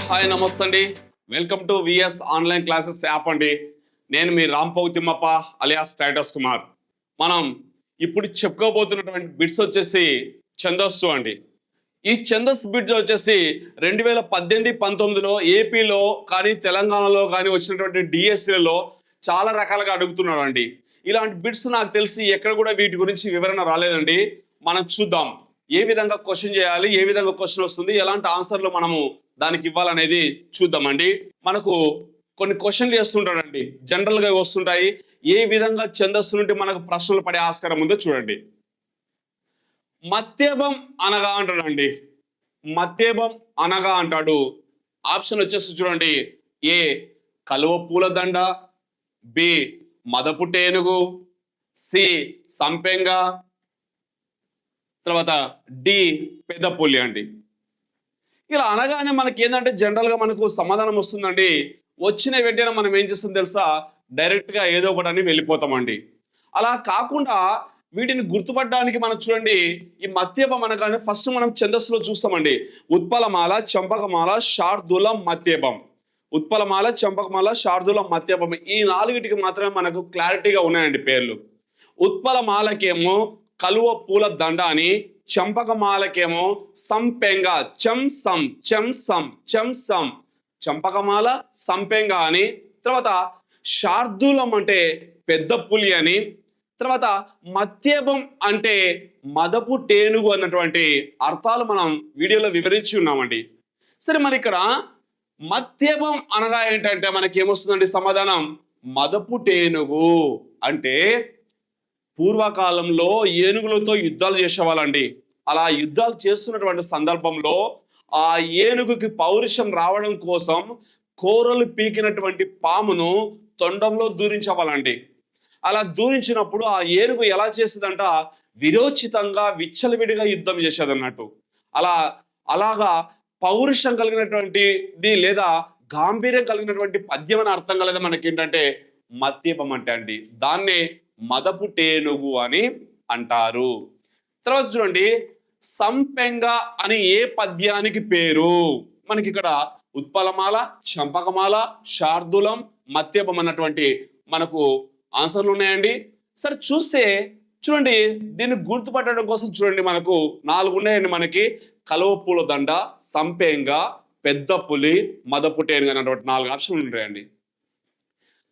Hi నమస్తే అండి welcome to VS online classes app అండి. నేను మీ రాంపౌ తిమ్మప్ప అలియా స్టేటస్ కుమార్ మనం ఇప్పుడు చెప్పుకోబోతున్నటువంటి బిడ్స్ వచ్చేసి ఛందస్సు అండి. ఈ ఛందస్ బిడ్స్ వచ్చేసి రెండు వేల పద్దెనిమిది పంతొమ్మిదిలో ఏపీలో కానీ తెలంగాణలో కానీ వచ్చినటువంటి డిఎస్సీలలో చాలా రకాలుగా అడుగుతున్నాడు అండి ఇలాంటి బిడ్స్ నాకు తెలిసి ఎక్కడ కూడా వీటి గురించి వివరణ రాలేదండి. మనం చూద్దాం. ఏ విధంగా క్వశ్చన్ చేయాలి? ఏ విధంగా క్వశ్చన్ వస్తుంది? ఎలాంటి ఆన్సర్లు మనము దానికి ఇవ్వాలనేది చూద్దామండి. మనకు కొన్ని క్వశ్చన్లు వేస్తుంటాడండి. జనరల్గా వస్తుంటాయి. ఏ విధంగా ఛందస్సు నుండి మనకు ప్రశ్నలు పడే ఆస్కారం ఉందో చూడండి. మత్యభం అనగా అంటాడండి. మత్యభం అనగా అంటాడు. ఆప్షన్ వచ్చేసి చూడండి. ఏ కలువ పూల దండ బి మదపు టేనుగు సి సంపెంగ తర్వాత డి పెద్ద పులి అండి. ఇలా అనగానే మనకి ఏంటంటే జనరల్గా మనకు సమాధానం వస్తుందండి. వచ్చిన వెంటనే మనం ఏం చేస్తాం తెలుసా? డైరెక్ట్గా ఏదో ఒకటి అని వెళ్ళిపోతామండి. అలా కాకుండా వీటిని గుర్తుపట్టడానికి మనం చూడండి ఈ మత్యపం అనగానే ఫస్ట్ మనం ఛందస్సులో చూస్తామండి. ఉత్పలమాల చంపకమాల శార్దుల మత్యపం ఉత్పలమాల చంపకమాల శార్దుల మత్యపం ఈ నాలుగిటికి మాత్రమే మనకు క్లారిటీగా ఉన్నాయండి పేర్లు. ఉత్పలమాలకేమో కలువ పూల దండ అని చంపకమాలకేమో సంపెంగ చం సం చం సం చం సం. చంపకమాల సంపెంగ అని తర్వాత శార్దూలం అంటే పెద్ద పులి అని తర్వాత మత్యభం అంటే మదపు టేనుగు అన్నటువంటి అర్థాలు మనం వీడియోలో వివరించి ఉన్నామండి. సరే మరి ఇక్కడ మత్యభం అనగా ఏంటంటే మనకి ఏమొస్తుందండి సమాధానం? మదపు టేనుగు అంటే పూర్వకాలంలో ఏనుగులతో యుద్ధాలు చేసేవాళ్ళండి. అలా యుద్ధాలు చేస్తున్నటువంటి సందర్భంలో ఆ ఏనుగుకి పౌరుషం రావడం కోసం కోరలు పీకినటువంటి పామును తొండంలో దూరించవాలండి అలా దూరించినప్పుడు ఆ ఏనుగు ఎలా చేసేదంట విరోచితంగా విచ్చలవిడిగా యుద్ధం చేసేదన్నట్టు. అలా అలాగా పౌరుషం కలిగినటువంటిది లేదా గాంభీర్యం కలిగినటువంటి పద్యం అని అర్థం కలదా మనకి ఏంటంటే మద్యపం అంటే అండి. దాన్నే మదపు టేనుగు అని అంటారు. తర్వాత చూడండి సంపెంగ అని ఏ పద్యానికి పేరు? మనకి ఇక్కడ ఉత్పలమాల చంపకమాల శార్దులం మత్యపం అన్నటువంటి మనకు ఆన్సర్లు ఉన్నాయండి. సరే చూస్తే చూడండి దీన్ని గుర్తుపట్టడం కోసం చూడండి మనకు నాలుగు ఉన్నాయండి మనకి. కలువ పూల దండ సంపెంగ పెద్ద పులి మదపుటేనుగు అన్నటువంటి నాలుగు ఆప్షన్లు ఉంటాయండి.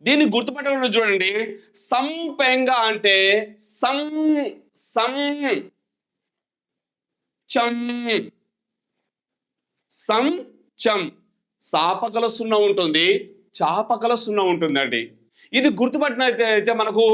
దీన్ని గుర్తుపట్టడం చూడండి. సంపెంగ అంటే సం సం చం. సం చం. సాపకల సున్న ఉంటుంది. చాపకల సున్న ఉంటుందండి. ఇది గుర్తుపట్టినైతే అయితే మనకు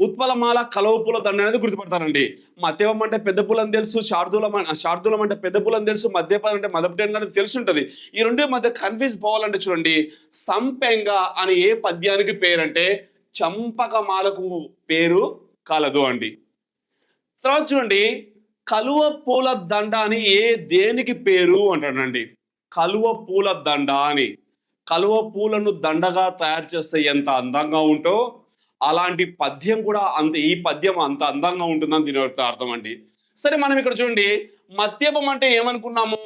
ఉత్పలమాల కలవపుల దండ అనేది గుర్తుపడతారండి. మద్యపం అంటే పెద్ద పులని తెలుసు శార్దూలం శార్దూలం అంటే పెద్ద పులని తెలుసు మధ్యపం అంటే మదపటం అనేది తెలిసి ఉంటుంది. ఈ రెండు మధ్య కన్ఫ్యూజ్ పోవాలంటే చూడండి. సంపెంగ అని ఏ పద్యానికి పేరంటే చంపకమాలకు పేరు కలదు అండి. తర్వాత చూడండి. కలువ పూల దండ అని ఏ దేనికి పేరు అంటాడండి. కలువ పూల దండ అని. కలువ పూలను దండగా తయారు చేస్తే ఎంత అందంగా ఉంటో అలాంటి పద్యం కూడా అంత ఈ పద్యం అంత అందంగా ఉంటుందని దీని యొక్క అర్థం అండి సరే మనం ఇక్కడ చూడండి. మత్యపం అంటే ఏమనుకున్నాము?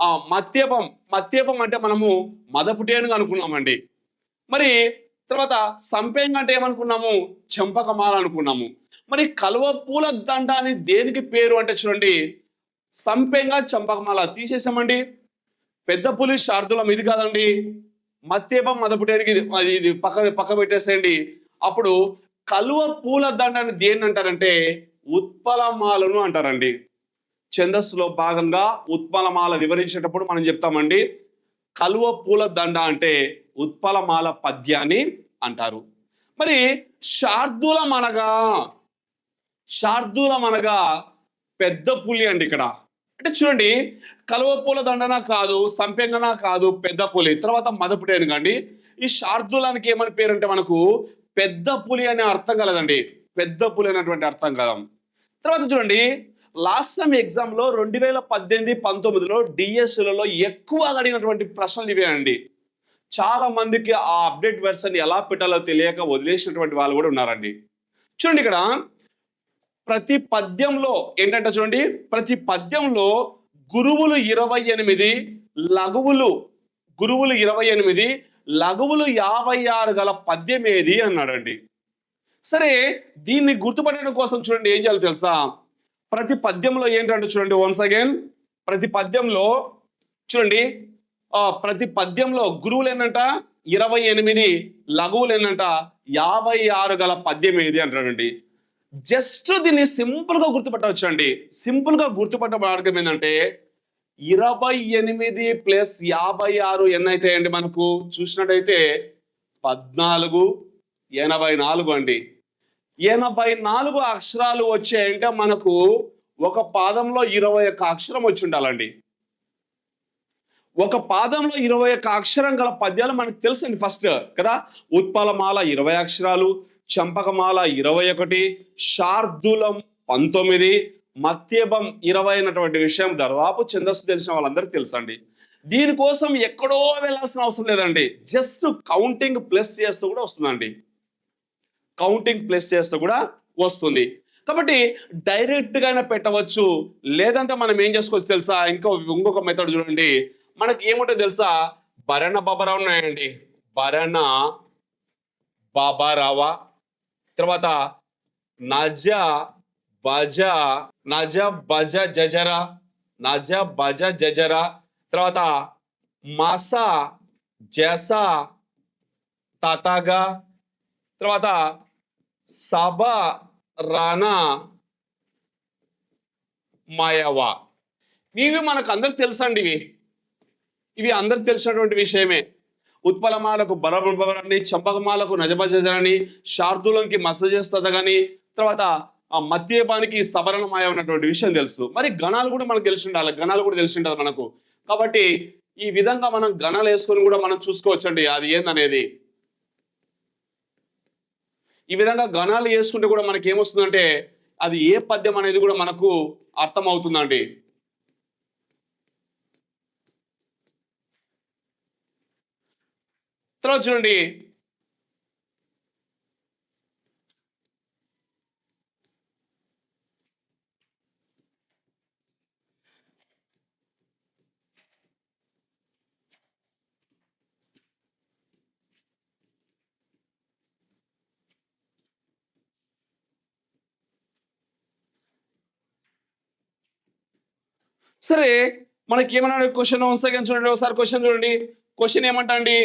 ఆ మత్యపం మత్యపం అంటే మనము మదపుటేనుగా అనుకున్నామండి. మరి తర్వాత సంపేంగ అంటే ఏమనుకున్నాము? చెంపకమాల అనుకున్నాము. మరి కలువ పూల దండ అని దేనికి పేరు అంటే చూడండి. సంపెంగ చంపకమాల తీసేసామండి. పెద్ద పులి శార్దులం ఇది కాదండి. మత్యపం మదపుటానికి ఇది అది ఇది పక్క పక్క పెట్టేసేయండి. అప్పుడు కలువ పూల దండని దేన్ని అంటారంటే ఉత్పలమాలను అంటారండి. ఛందస్సులో భాగంగా ఉత్పలమాల వివరించేటప్పుడు మనం చెప్తామండి. కలువ పూల దండ అంటే ఉత్పలమాల పద్యాన్ని అంటారు. మరి శార్దూలం అనగా శార్దూలం అనగా పెద్ద పులి అండి ఇక్కడ. అంటే చూడండి కలువ పూల దండన కాదు సంపెంగన కాదు పెద్ద పులి. తర్వాత మదపుటేను కండి ఈ శార్దూలానికి ఏమని పేరు అంటే మనకు పెద్ద పులి అనే అర్థం కలదండి. పెద్ద పులి అనేటువంటి అర్థం కదా తర్వాత చూడండి లాస్ట్ టైం ఎగ్జామ్లో రెండు వేల పద్దెనిమిది పంతొమ్మిదిలో డిఎస్లలో ఎక్కువ అడిగినటువంటి ప్రశ్నలు ఇవే అండి. చాలా మందికి ఆ అప్డేట్ వెర్షన్ ఎలా పెట్టాలో తెలియక వదిలేసినటువంటి వాళ్ళు కూడా ఉన్నారండి. చూడండి ఇక్కడ ప్రతి పద్యంలో ఏంటంటే చూడండి ప్రతి పద్యంలో గురువులు ఇరవై ఎనిమిది లఘువులు గురువులు ఇరవై ఎనిమిది లఘువులు యాభై ఆరు గల పద్యం ఏది అన్నాడండి. సరే దీన్ని గుర్తుపట్టడం కోసం చూడండి ఏం చేయాలో తెలుసా? ప్రతి పద్యంలో ఏంటంటే చూడండి వన్స్ అగైన్ ప్రతి పద్యంలో చూడండి ప్రతి పద్యంలో గురువులు ఏంటంట? ఇరవై ఎనిమిది లఘువులు ఏంటంట? యాభై ఆరు గల పద్యం ఏది అంటాడండి జస్ట్ దీన్ని సింపుల్గా గుర్తుపట్టవచ్చు అండి సింపుల్గా గుర్తుపట్ట మార్గం ఏంటంటే ఇరవై ఎనిమిది ప్లస్ యాభై ఆరు ఎన్నైతే అండి మనకు? చూసినట్టయితే పద్నాలుగు ఎనభై నాలుగు అండి. ఎనభై నాలుగు అక్షరాలు వచ్చాయంటే మనకు ఒక పాదంలో ఇరవై ఒక్క అక్షరం వచ్చి ఉండాలండి. ఒక పాదంలో ఇరవై ఒక్క అక్షరం గల పద్యాలు మనకు తెలుసండి ఫస్ట్ కదా? ఉత్పలమాల ఇరవై అక్షరాలు చంపకమాల ఇరవై ఒకటి శార్దులం పంతొమ్మిది మత్యభం ఇరవై అయినటువంటి విషయం దాదాపు ఛందస్సు తెలిసిన వాళ్ళందరికీ తెలుసండి. దీనికోసం ఎక్కడో వెళ్ళాల్సిన అవసరం లేదండి. జస్ట్ కౌంటింగ్ ప్లస్ చేస్తూ కూడా వస్తుందండి. కౌంటింగ్ ప్లస్ చేస్తూ కూడా వస్తుంది. కాబట్టి డైరెక్ట్గా అయినా పెట్టవచ్చు. లేదంటే మనం ఏం చేసుకోవచ్చు తెలుసా? ఇంకో ఇంకొక మెథడ్ చూడండి. మనకి ఏముంటుంది తెలుసా? భరణ బబరా ఉన్నాయండి. భరణ బాబారావా. తర్వాత నజ బజ నజ బజ జజర నజ బజ జజర. తర్వాత మస జస తతగా. తర్వాత సభ రానా మాయవా. ఇవి మనకు అందరికి తెలుసండి ఇవి. ఇవి అందరికి తెలిసినటువంటి విషయమే. ఉత్పలమాలకు బలబలని చంపకమాలకు నజబజని శార్దులంకి కానీ తర్వాత ఆ మద్యపానికి సవరణమాయ ఉన్నటువంటి విషయం తెలుసు. మరి గణాలు కూడా మనకు తెలిసి ఉండాలి గణాలు కూడా తెలిసి ఉండాలి మనకు. కాబట్టి ఈ విధంగా మనం గణాలు వేసుకొని కూడా మనం చూసుకోవచ్చండి. అది ఏందనేది? ఈ విధంగా గణాలు వేసుకుంటే కూడా మనకి ఏమొస్తుందంటే అది ఏ పద్యం అనేది కూడా మనకు అర్థమవుతుందండి. తర్వాత చూడండి. సరే మనకి ఏమన్నాడు క్వశ్చన్ సెకండ్ చూడండి ఒకసారి క్వశ్చన్ చూడండి. క్వశ్చన్ ఏమంటా అండి?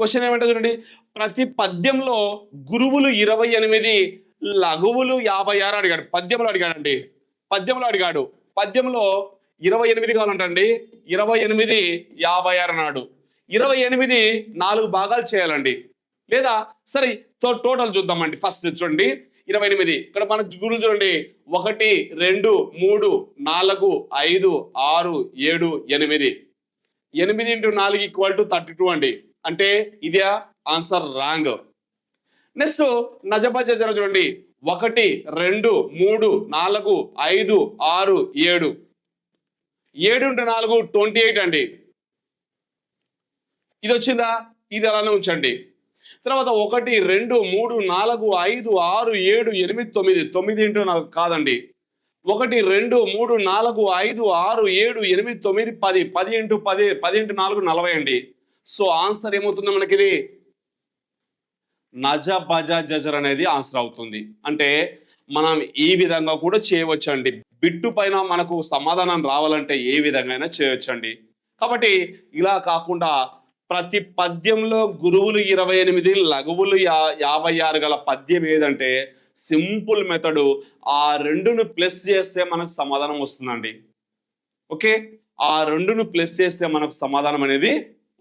క్వశ్చన్ ఏమంటే చూడండి ప్రతి పద్యంలో గురువులు ఇరవై ఎనిమిది లఘువులు యాభై ఆరు అడిగాడు. పద్యంలో అడిగాడండి. పద్యంలో అడిగాడు. పద్యంలో ఇరవై ఎనిమిది కావాలంటండి. ఇరవై ఎనిమిది యాభై ఆరు అన్నాడు. ఇరవై ఎనిమిది నాలుగు భాగాలు చేయాలండి. లేదా సరే టో- టోటల్ చూద్దామండి. ఫస్ట్ చూడండి. ఇరవై ఎనిమిది. ఇక్కడ మన గురువులు చూడండి. ఒకటి రెండు మూడు నాలుగు ఐదు ఆరు ఏడు ఎనిమిది. ఎనిమిది ఇంటూ నాలుగు ఈక్వల్ టు థర్టీ టూ అండి. అంటే ఇదే ఆన్సర్ రాంగ్. నెక్స్ట్ నజబా జర చూడండి. ఒకటి రెండు మూడు నాలుగు ఐదు ఆరు ఏడు. ఏడు ఇంటూ నాలుగు ట్వంటీ ఎయిట్ అండి. ఇది వచ్చిందా? ఇది అలానే ఉంచండి. తర్వాత ఒకటి రెండు మూడు నాలుగు ఐదు ఆరు ఏడు ఎనిమిది తొమ్మిది. తొమ్మిది ఇంటూ నాకు కాదండి. ఒకటి రెండు మూడు నాలుగు ఐదు ఆరు ఏడు ఎనిమిది తొమ్మిది పది. పది ఇంటూ పది పది ఇంటూ నాలుగు నలభై అండి. సో ఆన్సర్ ఏమవుతుంది మనకి ఇది? నజ బజ జజర్ అనేది ఆన్సర్ అవుతుంది. అంటే మనం ఈ విధంగా కూడా చేయవచ్చండి. బిట్టు పైన మనకు సమాధానం రావాలంటే ఏ విధంగా అయినా చేయవచ్చండి కాబట్టి ఇలా కాకుండా ప్రతి పద్యంలో గురువులు ఇరవై ఎనిమిది లఘువులు యా యాభై ఆరు గల పద్యం ఏదంటే సింపుల్ మెథడు ఆ రెండును ప్లస్ చేస్తే మనకు సమాధానం వస్తుందండి. ఓకే? ఆ రెండును ప్లస్ చేస్తే మనకు సమాధానం అనేది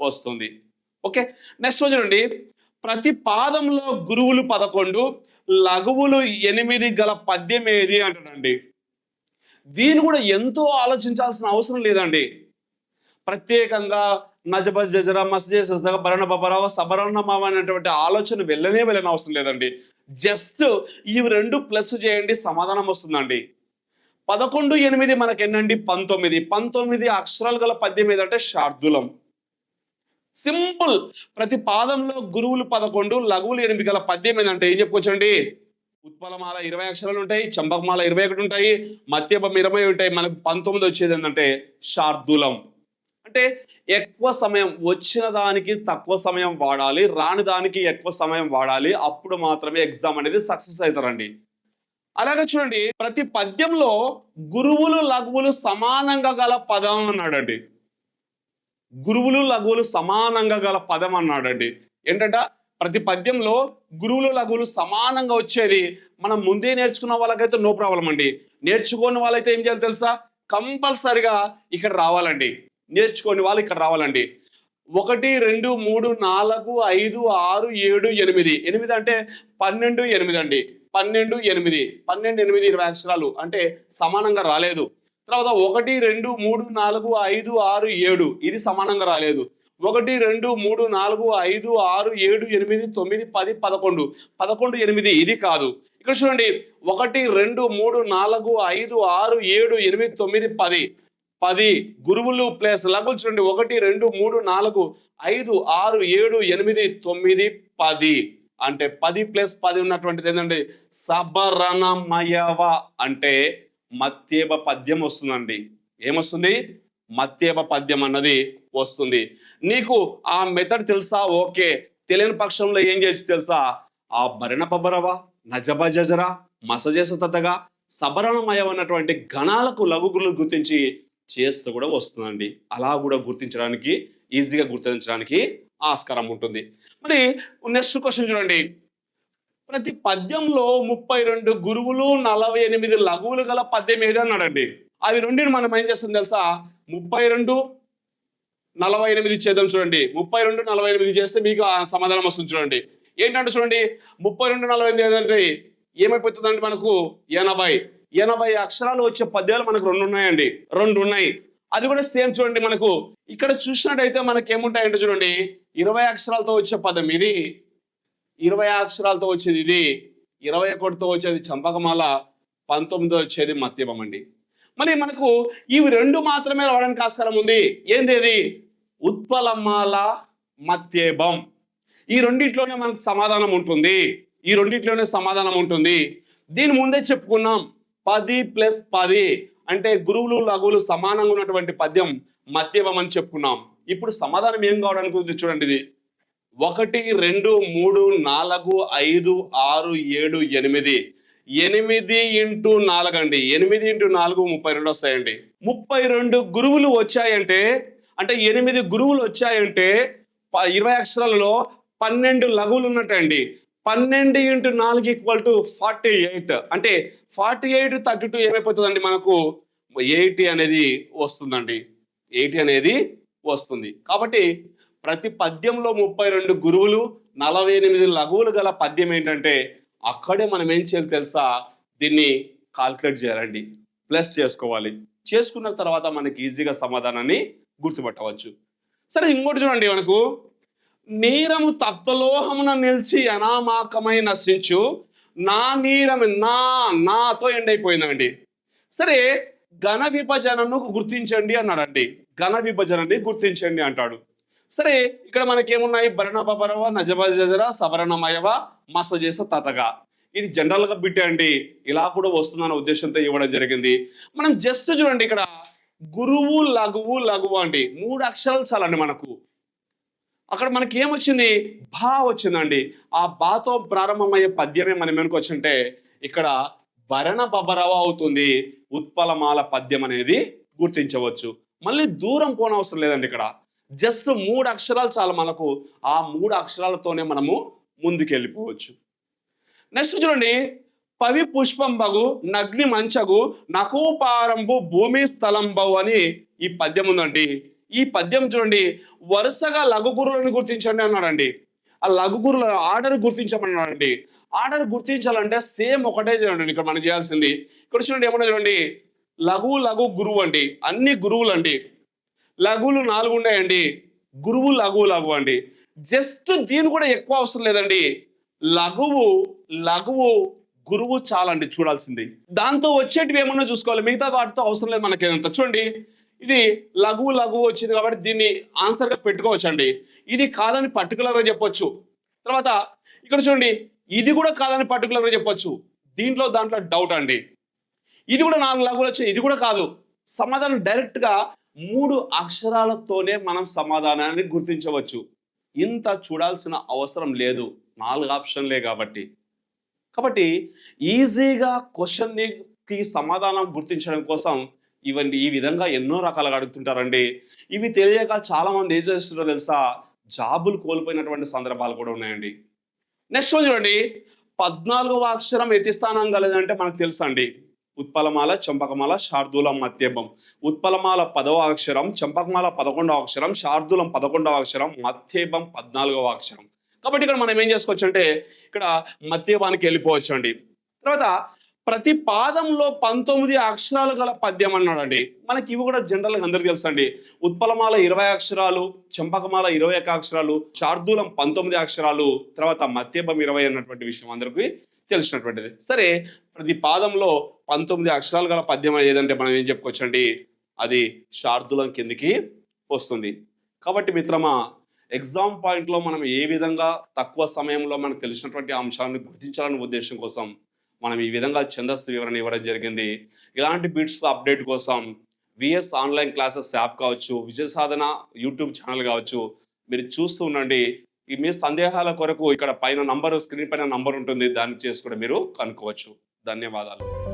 వస్తుంది. ఓకే? నెక్స్ట్ చూడండి ప్రతి పాదంలో గురువులు పదకొండు లఘువులు ఎనిమిది గల పద్యం ఏది అంటాడండి? దీన్ని కూడా ఎంతో ఆలోచించాల్సిన అవసరం లేదండి. ప్రత్యేకంగా నజబజ్ జజరా మస్జే సజగా భరణ బబరావ సబరణమావ అనేటువంటి ఆలోచన వెళ్ళనే వెళ్ళని అవసరం లేదండి. జస్ట్ ఇవి రెండు ప్లస్ చేయండి సమాధానం వస్తుందండి. పదకొండు ఎనిమిది మనకి ఎన్నండి పంతొమ్మిది. పంతొమ్మిది అక్షరాలు గల పద్యం ఏదంటే శార్దులం సింపుల్. ప్రతి పాదంలో గురువులు పదకొండు లఘువులు ఎనిమిది గల పద్యం ఏంటంటే ఏం చెప్పుకోవచ్చండి? ఉత్పలమాల ఇరవై అక్షరాలు ఉంటాయి చంపకమాల ఇరవై ఒకటి ఉంటాయి మత్యపం ఇరవై ఉంటాయి. మనకు పంతొమ్మిది వచ్చేది ఏంటంటే శార్దులం. అంటే ఎక్కువ సమయం వచ్చిన దానికి తక్కువ సమయం వాడాలి రాని దానికి ఎక్కువ సమయం వాడాలి అప్పుడు మాత్రమే ఎగ్జామ్ అనేది సక్సెస్ అవుతారండి. అలాగే చూడండి ప్రతి పద్యంలో గురువులు లఘువులు సమానంగా గల పదం అన్నాడండి. గురువులు లఘువులు సమానంగా గల పదం అన్నాడండి. ఏంటంట? ప్రతి పద్యంలో గురువులు లఘువులు సమానంగా వచ్చేది. మనం ముందే నేర్చుకున్న వాళ్ళకైతే నో ప్రాబ్లం అండి. నేర్చుకోని వాళ్ళైతే ఏం చేయాలి తెలుసా? కంపల్సరిగా ఇక్కడ రావాలండి. నేర్చుకోని వాళ్ళు ఇక్కడ రావాలండి. ఒకటి రెండు మూడు నాలుగు ఐదు ఆరు ఏడు ఎనిమిది. ఎనిమిది అంటే పన్నెండు ఎనిమిది అండి. పన్నెండు ఎనిమిది. పన్నెండు ఎనిమిది ఇరవై అక్షరాలు. అంటే సమానంగా రాలేదు. తర్వాత ఒకటి రెండు మూడు నాలుగు ఐదు ఆరు ఏడు. ఇది సమానంగా రాలేదు. ఒకటి రెండు మూడు నాలుగు ఐదు ఆరు ఏడు ఎనిమిది తొమ్మిది పది పదకొండు. పదకొండు ఎనిమిది ఇది కాదు. ఇక్కడ చూడండి. ఒకటి రెండు మూడు నాలుగు ఐదు ఆరు ఏడు ఎనిమిది తొమ్మిది పది. పది గురువులు ప్లస్ లఘువులు చూడండి. ఒకటి రెండు మూడు నాలుగు ఐదు ఆరు ఏడు ఎనిమిది తొమ్మిది పది. అంటే పది ప్లస్ పది ఉన్నటువంటిది ఏంటంటే సబరణమయవ అంటే మత్యేబ పద్యం వస్తుందండి. ఏమొస్తుంది? మత్యేబ పద్యం అన్నది వస్తుంది. నీకు ఆ మెథడ్ తెలుసా? ఓకే. తెలియని పక్షంలో ఏం చేయొచ్చు తెలుసా? ఆ భరణ పబరవ నజబ జజరా మసజేస తతగా సబరణమయమైనటువంటి గణాలకు లఘుగులు గుర్తించి చేస్తూ కూడా వస్తుందండి. అలా కూడా గుర్తించడానికి ఈజీగా గుర్తించడానికి ఆస్కారం ఉంటుంది. మరి నెక్స్ట్ క్వశ్చన్ చూడండి. ప్రతి పద్యంలో ముప్పై రెండు గురువులు నలభై ఎనిమిది లఘువులు గల పద్యం ఏది అన్నాడండి? అవి రెండుని మనం ఏం చేస్తాం తెలుసా? ముప్పై రెండు నలభై ఎనిమిది చేద్దాం చూడండి. ముప్పై రెండు నలభై ఎనిమిది చేస్తే మీకు సమాధానం వస్తుంది చూడండి. ఏంటంటే చూడండి ముప్పై రెండు నలభై ఎనిమిది ఏంటంటే ఏమైపోతుందండి మనకు? ఎనభై. ఎనభై అక్షరాలు వచ్చే పద్యాలు మనకు రెండు ఉన్నాయండి. రెండు ఉన్నాయి. అది కూడా సేమ్ చూడండి మనకు. ఇక్కడ చూసినట్టయితే మనకి ఏముంటాయంటే చూడండి ఇరవై అక్షరాలతో వచ్చే పదం ఇది. ఇరవై అక్షరాలతో వచ్చేది ఇది. ఇరవై ఒకటితో వచ్చేది చంపకమాల పంతొమ్మిదో వచ్చేది మత్యమం అండి. మరి మనకు ఇవి రెండు మాత్రమే రావడానికి ఆస్కారం ఉంది. ఏంది ఇది? ఉత్పలమాల మత్యేబం ఈ రెండిట్లోనే మనకు సమాధానం ఉంటుంది. ఈ రెండిట్లోనే సమాధానం ఉంటుంది. దీని ముందే చెప్పుకున్నాం. పది ప్లస్ పది అంటే గురువులు లఘువులు సమానంగా ఉన్నటువంటి పద్యం మత్యమం అని చెప్పుకున్నాం. ఇప్పుడు సమాధానం ఏం కావడానికి ఉంది చూడండి ఇది. ఒకటి రెండు మూడు నాలుగు ఐదు ఆరు ఏడు ఎనిమిది. ఎనిమిది ఇంటూ నాలుగు అండి. ఎనిమిది ఇంటూ నాలుగు ముప్పై రెండు వస్తాయండి. ముప్పై రెండు గురువులు వచ్చాయంటే అంటే ఎనిమిది గురువులు వచ్చాయంటే ప- ఇరవై అక్షరాలలో పన్నెండు లఘువులు ఉన్నట్టండి. పన్నెండు ఇంటూ నాలుగు ఈక్వల్ టు ఫార్టీ ఎయిట్. అంటే ఫార్టీ ఎయిట్ థర్టీ టూ ఏమైపోతుందండి మనకు? ఎయిటీ అనేది వస్తుందండి. ఎయిటీ అనేది వస్తుంది. కాబట్టి ప్రతి పద్యంలో ముప్పై రెండు గురువులు నలభై ఎనిమిది లఘువులు గల పద్యం ఏంటంటే అక్కడే మనం ఏం చేయాలి తెలుసా? దీన్ని కాల్కులేట్ చేయాలండి. ప్లస్ చేసుకోవాలి. చేసుకున్న తర్వాత మనకి ఈజీగా సమాధానాన్ని గుర్తుపట్టవచ్చు. సరే ఇంకోటి చూడండి మనకు. నీరము తత్వలోహమున నిలిచి అనామాకమై నశించు. నా నీరము నా నాతో ఎండ్ అయిపోయిందండి సరే ఘన విభజనను గుర్తించండి అన్నాడండి. ఘన విభజనని గుర్తించండి అంటాడు. సరే ఇక్కడ మనకేమున్నాయి? భరణ బబరవ నజబ జజర సవరణమయవ మసజేస తతగా. ఇది జనరల్గా బిట్టే అండి ఇలా కూడా వస్తుందన్న ఉద్దేశంతో ఇవ్వడం జరిగింది. మనం జస్ట్ చూడండి ఇక్కడ. గురువు లఘువు లఘువు అండి. మూడు అక్షరాలు చాలండి మనకు. అక్కడ మనకి ఏమొచ్చింది భా వచ్చిందండి. ఆ బాతో ప్రారంభమయ్యే పద్యమే మనం వెనుక వచ్చింటే ఇక్కడ భరణ బబరవ అవుతుంది. ఉత్పలమాల పద్యం అనేది గుర్తించవచ్చు. మళ్ళీ దూరం పోనవసరం లేదండి ఇక్కడ. జస్ట్ మూడు అక్షరాలు చాలు మనకు. ఆ మూడు అక్షరాలతోనే మనము ముందుకెళ్ళిపోవచ్చు. నెక్స్ట్ చూడండి. పవి పుష్పంబగు నగ్ని మంచగు నకూపారంబు భూమి స్థలంబవు అని ఈ పద్యం ఉందండి. ఈ పద్యం చూడండి. వరుసగా లఘుగురులను గుర్తించండి అన్నాడండి. ఆ లఘుగురుల ఆర్డర్ గుర్తించమన్నాడండి. ఆర్డర్ గుర్తించాలంటే సేమ్ ఒకటే చూడండి ఇక్కడ మనం చేయాల్సింది. ఇక్కడ చూడండి ఏమన్నా చూడండి. లఘు లఘు గురువు అండి. అన్ని గురువులు అండి లఘువులు నాలుగు ఉన్నాయండి. గురువు లఘువు లఘువు అండి. జస్ట్ దీని కూడా ఎక్కువ అవసరం లేదండి. లఘువు లఘువు గురువు చాలండి చూడాల్సింది. దాంతో వచ్చేటివి ఏమన్నా చూసుకోవాలి? మిగతా వాటితో అవసరం లేదు మనకి ఏదంతా చూడండి. ఇది లఘువు లఘువు వచ్చింది కాబట్టి దీన్ని ఆన్సర్గా పెట్టుకోవచ్చు అండి ఇది కాదని పర్టికులర్గా చెప్పొచ్చు. తర్వాత ఇక్కడ చూడండి. ఇది కూడా కాదని పర్టికులర్గా చెప్పొచ్చు. దీంట్లో దాంట్లో డౌట్ అండి. ఇది కూడా నాలుగు లఘువులు వచ్చాయి. ఇది కూడా కాదు. సమాధానం డైరెక్ట్గా మూడు అక్షరాలతోనే మనం సమాధానాన్ని గుర్తించవచ్చు. ఇంత చూడాల్సిన అవసరం లేదు. నాలుగు ఆప్షన్లే కాబట్టి. కాబట్టి ఈజీగా క్వశ్చన్కి సమాధానం గుర్తించడం కోసం ఇవన్నీ ఈ విధంగా ఎన్నో రకాలుగా అడుగుతుంటారండి. ఇవి తెలియక చాలామంది ఏం చేస్తున్నారో తెలుసా? జాబులు కోల్పోయినటువంటి సందర్భాలు కూడా ఉన్నాయండి. నెక్స్ట్ వన్ చూడండి. పద్నాలుగవ అక్షరం ఎతి స్థానం కలదంటే మనకు తెలుసు అండి? ఉత్పలమాల చంపకమాల శార్దూలం మత్యభం ఉత్పలమాల పదవ అక్షరం చంపకమాల పదకొండవ అక్షరం శార్దూలం పదకొండవ అక్షరం మత్యభం పద్నాలుగవ అక్షరం. కాబట్టి ఇక్కడ మనం ఏం చేసుకోవచ్చు అంటే ఇక్కడ మత్యభానికి వెళ్ళిపోవచ్చు అండి తర్వాత ప్రతి పాదంలో పంతొమ్మిది అక్షరాలు గల పద్యం అన్నాడండి. మనకి ఇవి కూడా జనరల్గా అందరికీ తెలుసు అండి ఉత్పలమాల ఇరవై అక్షరాలు చంపకమాల ఇరవై ఒక్క అక్షరాలు శార్దూలం పంతొమ్మిది అక్షరాలు తర్వాత మత్యభం ఇరవై అన్నటువంటి విషయం అందరికీ తెలిసినటువంటిది. సరే ప్రతి పాదంలో పంతొమ్మిది అక్షరాలు గల పద్యం ఏదంటే మనం ఏం చెప్పుకోవచ్చండి? అది శార్దులం కిందికి వస్తుంది. కాబట్టి మిత్రమా ఎగ్జామ్ పాయింట్లో మనం ఏ విధంగా తక్కువ సమయంలో మనకు తెలిసినటువంటి అంశాలను గుర్తించాలనే ఉద్దేశం కోసం మనం ఈ విధంగా ఛందస్సు వివరణ ఇవ్వడం జరిగింది. ఇలాంటి బీట్స్ అప్డేట్ కోసం విఎస్ ఆన్లైన్ క్లాసెస్ యాప్ కావచ్చు విజయ సాధన యూట్యూబ్ ఛానల్ కావచ్చు మీరు చూస్తూ ఉండండి. ఈ మీ సందేహాల కొరకు ఇక్కడ పైన నంబరు స్క్రీన్ పైన నంబర్ ఉంటుంది. దాన్ని చేసి కూడా మీరు కనుక్కోవచ్చు. ధన్యవాదాలు.